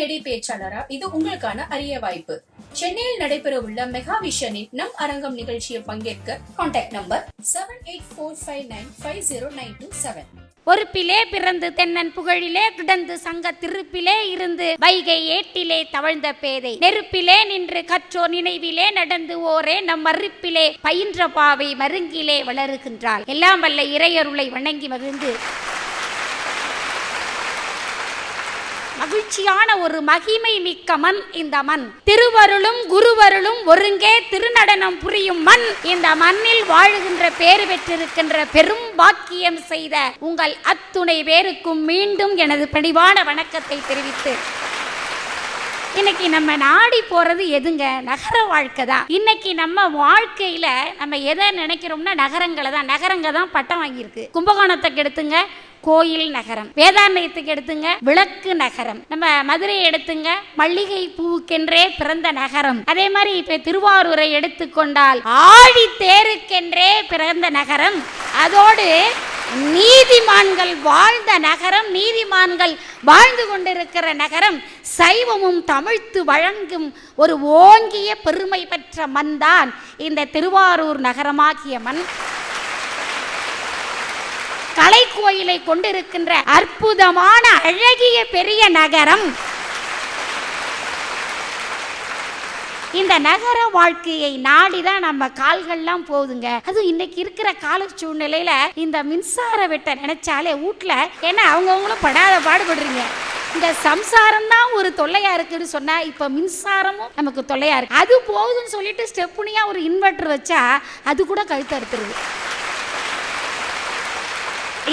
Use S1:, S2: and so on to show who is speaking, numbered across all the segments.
S1: மேடை பேச்சாளரா? இது உங்களுக்கான அரிய வாய்ப்பு. சென்னையில் நடைபெறவுள்ள மெகா விஷனின் நம் அரங்கம் நிகழ்ச்சியை பங்கேற்க contact number seven eight four five nine five zero nine two seven
S2: பொறுப்பிலே பிறந்து தென்னன் புகழிலே கிடந்து சங்க திருப்பிலே இருந்து வைகை ஏட்டிலே தவழ்ந்த பேதை. நெருப்பிலே நின்று கற்றோ நினைவிலே நடந்து ஓரே நம் மறுப்பிலே பயின்ற பாவை மருங்கிலே வளருகின்றாள். எல்லாம் வல்ல இறையருளை வணங்கி மகிழ்ந்து மகிழ்ச்சியான ஒரு மகிமை மிக்க மண் இந்த மண். திருவருளும் குருவருளும் ஒருங்கே திருநடனம் புரியும் மண். இந்த மண்ணில் வாழுகின்ற பேறு பெற்றிருக்கின்ற பெரும் பாக்கியம் செய்த உங்கள் அத்துணை பேருக்கும் மீண்டும் எனது பணிவான வணக்கத்தை தெரிவித்து. இன்னைக்கு நம்ம நாடி போறது எதுங்க? நகர வாழ்க்கை தான். இன்னைக்கு நம்ம வாழ்க்கையில நம்ம எதை நினைக்கிறோம்னா நகரங்களை தான். நகரங்க தான் பட்டம் வாங்கியிருக்கு. கும்பகோணத்தை கெடுத்துங்க கோயில் நகரம். வேதாந்தயத்துக்கு எடுத்துங்க விளக்கு நகரம். நம்ம மதுரையை எடுத்துங்க மல்லிகை பூவுக்கென்றே பிறந்த நகரம். அதே மாதிரி இப்ப திருவாரூரை எடுத்துக்கொண்டால் ஆழி தேருக்கென்றே பிறந்த நகரம். அதோடு நீதிமான்கள் வாழ்ந்த நகரம் நீதிமான்கள் வாழ்ந்து கொண்டிருக்கிற நகரம். சைவமும் தமிழ்த்து வழங்கும் ஒரு ஓங்கிய பெருமை பெற்ற மண்தான் இந்த திருவாரூர் நகரமாகிய மண். கலைக்கோயிலை கொண்டிருக்கின்ற அற்புதமான அழகிய பெரிய நகரம். இந்த நகர வாழ்க்கையை நாடிதான் நம்ம கால்கள்லாம் போகுதுங்க. அதுவும் இன்னைக்கு இருக்கிற கால சூழ்நிலையில இந்த மின்சார வெட்ட நினைச்சாலே வீட்ல ஏன்னா அவங்கவுங்களும் படாத பாடுபடுறீங்க. இந்த சம்சாரம் தான் ஒரு தொல்லையா இருக்குன்னு சொன்னா இப்ப மின்சாரமும் நமக்கு தொல்லையா இருக்கு. அது போகுதுன்னு சொல்லிட்டு ஸ்டெப்புனியா ஒரு இன்வெர்டர் வச்சா அது கூட கழுத்து அறுத்துருது.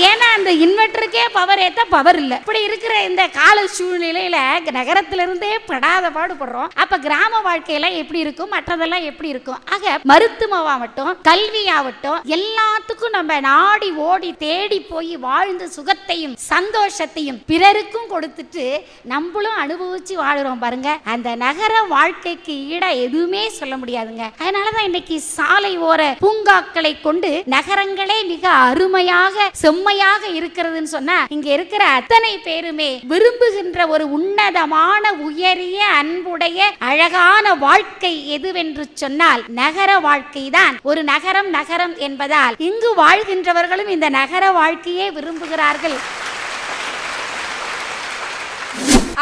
S2: ஏன்னா அந்த இன்வெர்டருக்கே பவர் ஏற்ற பவர் இல்லை. இப்படி இருக்கிற இந்த கால சூழ்நிலையில நகரத்திலிருந்தே படாத பாடுபடுறோம். அப்ப கிராம வாழ்க்கையெல்லாம் எப்படி இருக்கும்? மற்றதெல்லாம் எப்படி இருக்கும்? ஆக மருத்துவமாகட்டும் கல்வியாகட்டும் எல்லாத்துக்கும் நம்ம நாடி ஓடி தேடி போய் வாழ்ந்து சுகத்தையும் சந்தோஷத்தையும் பிறருக்கும் கொடுத்துட்டு நம்மளும் அனுபவிச்சு வாழ்கிறோம் பாருங்க. அந்த நகர வாழ்க்கைக்கு ஈட எதுவுமே சொல்ல முடியாதுங்க. அதனாலதான் இன்னைக்கு சாலை ஓர பூங்காக்களை கொண்டு நகரங்களே மிக அருமையாக செம்ம உண்மையாக இருக்கிறதுன்னு சொன்னா இங்க இருக்கிற அத்தனை பேருமே விரும்புகின்ற ஒரு உன்னதமான உயரிய அன்புடைய அழகான வாழ்க்கை எதுவென்று சொன்னால் நகர வாழ்க்கை தான். ஒரு நகரம் நகரம் என்பதால் இங்கு வாழ்கின்றவர்களும் இந்த நகர வாழ்க்கையே விரும்புகிறார்கள்.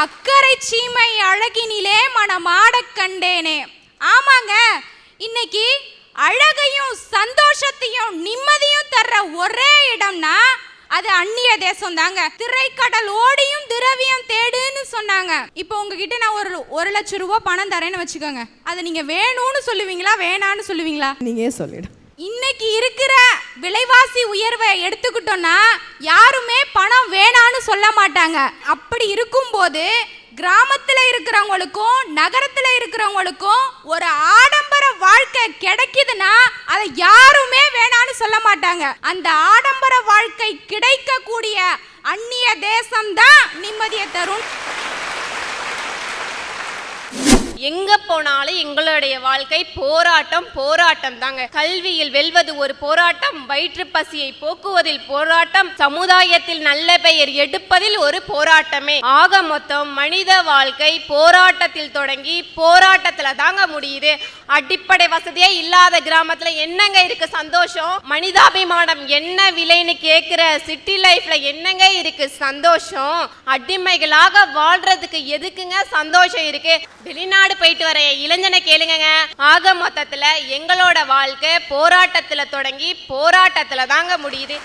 S3: அக்கறை சீமை அழகினிலே மனமாடக் கண்டேனே. ஆமாங்க இன்னைக்கு அழகையும் சந்தோஷத்தையும் நிம்மதியும் தர்ற ஒரே இடம்னா அது அந்நிய தேசம் தாங்க திரைக்கடல் ஓடியும் திரவியம் தேடுன்னு சொன்னாங்க. இப்போ உங்ககிட்ட நான் ஒரு ஒரு லட்சம் ரூபாய் பணம் தரேன்னு வச்சுக்கோங்க. அதை நீங்க வேணும்னு சொல்லுவீங்களா வேணான்னு சொல்லுவீங்களா?
S4: நீங்க சொல்லிடு.
S3: இன்னைக்கு இருக்கிற விலைவாசி உயர்வை எடுத்துக்கிட்டோம்னா யாருமே பணம் வேணான்னு சொல்ல மாட்டாங்க. அப்படி இருக்கும்போது கிராமத்துல இருக்கிறவங்களுக்கும் நகரத்துல இருக்கிறவங்களுக்கும் ஒரு ஆடம்பர வாழ்க்கை கிடைக்குதுன்னா அதை யாருமே வேணான்னு சொல்ல மாட்டாங்க அந்த ஆடம்பர வாழ்க்கை கிடைக்கக்கூடிய அந்நிய தேசம்தான் நிம்மதியை தரும்.
S5: எங்க போனாலும் எங்களுடைய வாழ்க்கை போராட்டம் போராட்டம் தாங்க கல்வியில் வெல்வது ஒரு போராட்டம் வயிற்று பசியை போக்குவதில் போராட்டம் சமுதாயத்தில் நல்ல பெயர் எடுப்பதில் ஒரு போராட்டமே. ஆக மொத்தம் மனித வாழ்க்கை போராட்டத்தில் தொடங்கி போராட்டத்துல தாங்க முடியுது. அடிப்படை வசதியே இல்லாத கிராமத்துல என்னங்க இருக்கு சந்தோஷம்? மனிதாபிமானம் என்ன விலைன்னு கேக்குற சிட்டி லைஃப்ல என்னங்க இருக்கு சந்தோஷம்? அடிமைகளாக வாழ்றதுக்கு எதுக்குங்க சந்தோஷம் இருக்கு? வெளிநாடு போயிட்டு வர இளைஞனை கேளுங்கங்க. ஆக மொத்தத்துல எங்களோட வாழ்க்கை போராட்டத்துல தொடங்கி போராட்டத்துல தாங்க முடியுது.